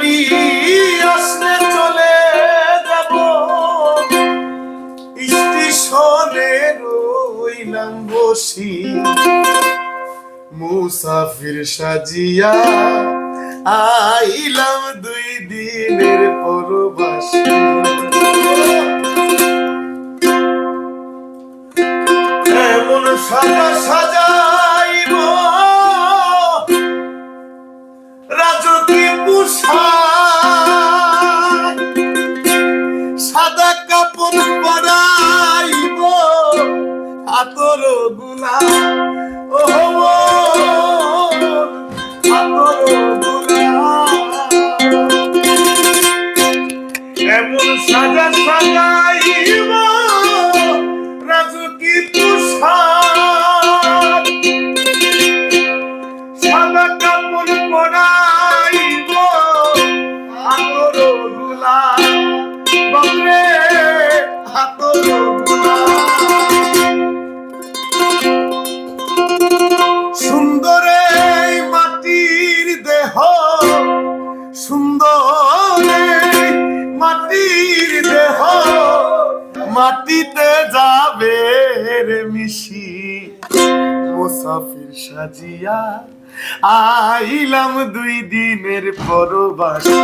গাড়ি আসলে চলে যাব। স্টেশনে রইলাম বসি। মুসাফির সাজিয়া আইলাম দুই দিনের পরবাসী। এমন সাজা সাজাইব। রাজকী পোশাক এমন সাজা সাজাইব রাজকী পোশাক সাদা কাপড় পরাইব এই মাটির দেহ মাটিতে যাবে রে মিশি। মুসাফির সাজিয়া আইলাম দুই দিনের পরবাসী।